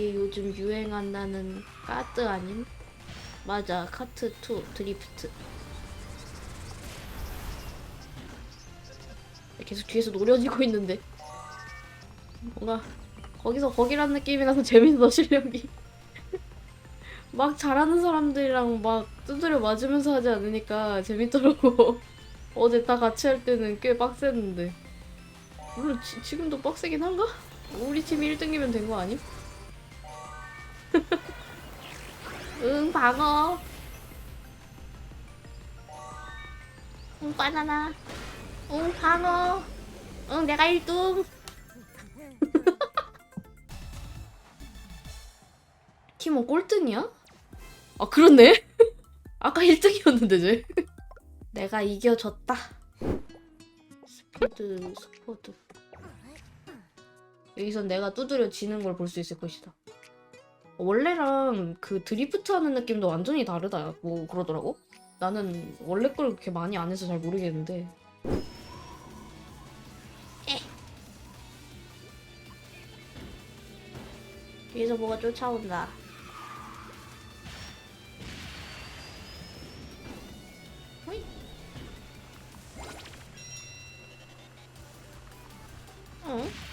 이게 요즘 유행한다는 카트 아님? 맞아 카트 2 드리프트 계속 뒤에서 노려지고 있는데 뭔가 거기서 거기란 느낌이라서 재밌어 실력이 막 잘하는 사람들이랑 막 두드려 맞으면서 하지 않으니까 재밌더라고 어제 다 같이 할 때는 꽤 빡셌는데 물론 지, 지금도 빡세긴 한가? 우리 팀이 1등이면 된 거 아님? 응 방어. 응 바나나. 응 방어. 응 내가 1등. 팀원 꼴등이야? 아 그렇네. 아까 1등이었는데 쟤. 내가 이겨줬다. 스피드 스포드. 여기선 내가 두드려 지는 걸 볼 수 있을 것이다 원래랑 그 드리프트 하는 느낌도 완전히 다르다 뭐 그러더라고 나는 원래 걸 그렇게 많이 안 해서 잘 모르겠는데 뒤에서 뭐가 쫓아온다 호이. 응?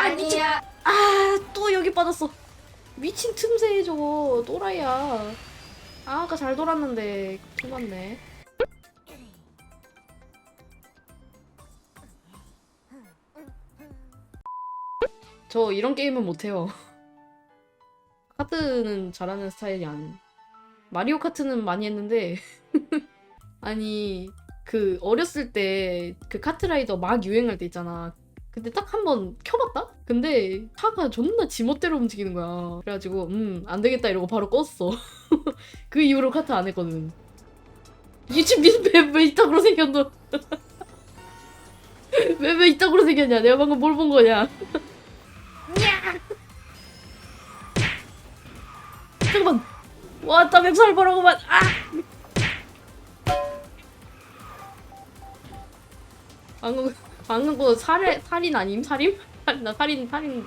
아니야. 아, 또 여기 빠졌어. 미친 틈새에 저거 또라이야. 아, 아까 잘 돌았는데 큰맞네. 저 이런 게임은 못해요. 카트는 잘하는 스타일이 아닌. 마리오 카트는 많이 했는데 아니 그 어렸을 때 그 카트라이더 막 유행할 때 있잖아. 근데 딱 한 번 켜봤다? 근데 차가 존나 지멋대로 움직이는 거야. 그래가지고 음 안 되겠다 이러고 바로 껐어. 그 이후로 카트 안 했거든. 이게 지금 왜, 왜 이따구로 생겼노? 왜, 왜 이따구로 생겼냐? 내가 방금 뭘 본 거냐? 잠깐만. 와, 나 맵살 보라고만. 아! 방금 방금 거 살해 살인 아님 살인? 나 살인 살인.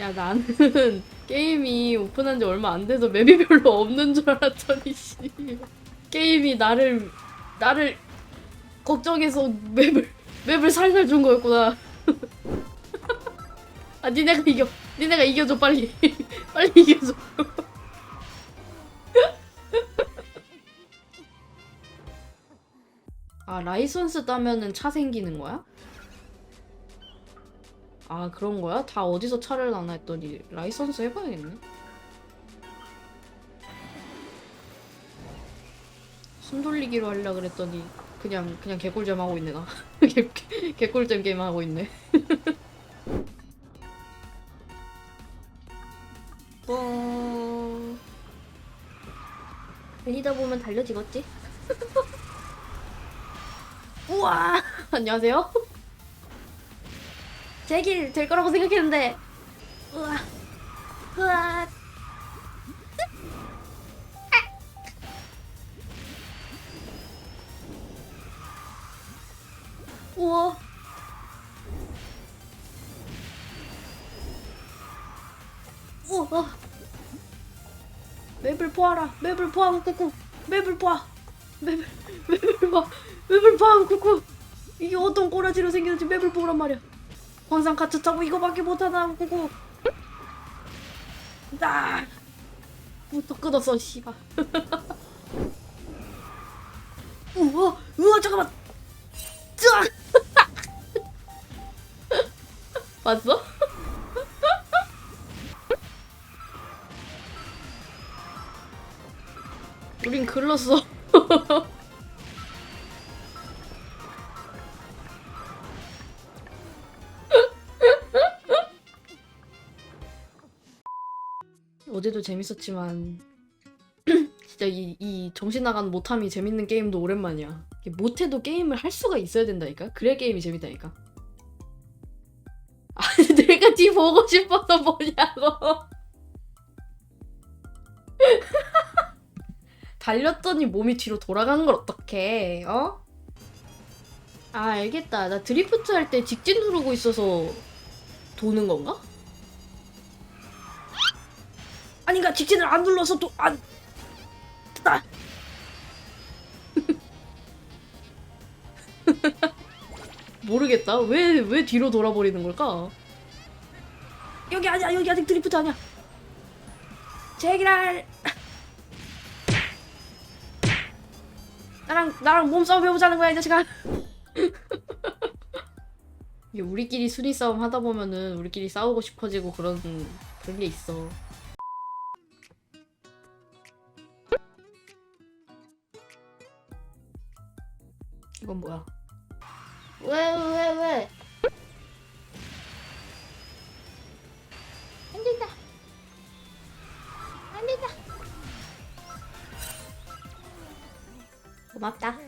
야 나는 게임이 오픈한 지 얼마 안 돼서 맵이 별로 없는 줄 알았더니 씨 게임이 나를 나를 걱정해서 맵을 맵을 살살 준 거였구나. 아 니네가 이겨 니네가 이겨줘 빨리 빨리 이겨줘. 아 라이선스 따면은 차 생기는 거야? 아 그런 거야? 다 어디서 차를 나나 했더니 라이선스 해봐야겠네. 숨 돌리기로 하려 그랬더니 그냥 그냥 개꿀잼 하고 있네 나. 개, 개- 개꿀잼 게임 하고 있네. 뽕. 달리다 보면 달려지겠지? 우와! 안녕하세요. 제 길 될 거라고 생각했는데. 우와. 우와. 우와. 우와. 맵을 보아라. 맵을 보아, 꾸꾸. 맵을 보아. 맵을, 맵을 봐. 맵을 봐, 꾸꾸. 이게 어떤 꼬라지로 생겼는지 맵을 보란 말이야. 황상 카트 타고 이거밖에 못하나, 꾸꾸. 나. 부터 끊었어, 씨발. 우와, 우와, 잠깐만. 짜! 봤어? 우린 글렀어. 어제도 재밌었지만 진짜 이, 이 정신 나간 못함이 재밌는 게임도 오랜만이야. 못해도 게임을 할 수가 있어야 된다니까. 그래야 게임이 재밌다니까. 아니 내가 뒤 보고 싶어서 뭐냐고. 달렸더니 몸이 뒤로 돌아가는 걸 어떡해? 어? 아 알겠다. 나 드리프트 할 때 직진 누르고 있어서 도는 건가? 아니가 직진을 안 눌러서 또 안 됐다. 모르겠다. 왜 왜 뒤로 돌아버리는 걸까? 여기 아니야. 여기 아직 드리프트 아니야. 제기랄. 나랑 나랑 몸싸움 해보자는 거야 이 자식아. 이게 우리끼리 순위 싸움 하다 보면은 우리끼리 싸우고 싶어지고 그런 그런 게 있어. 이건 뭐야? 왜, 왜, 왜? 안 된다. 안 된다. 고맙다.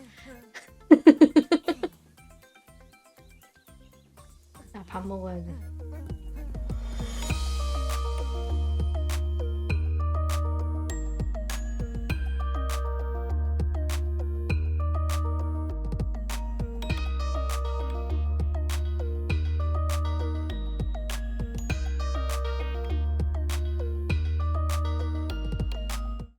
나 밥 먹어야 돼.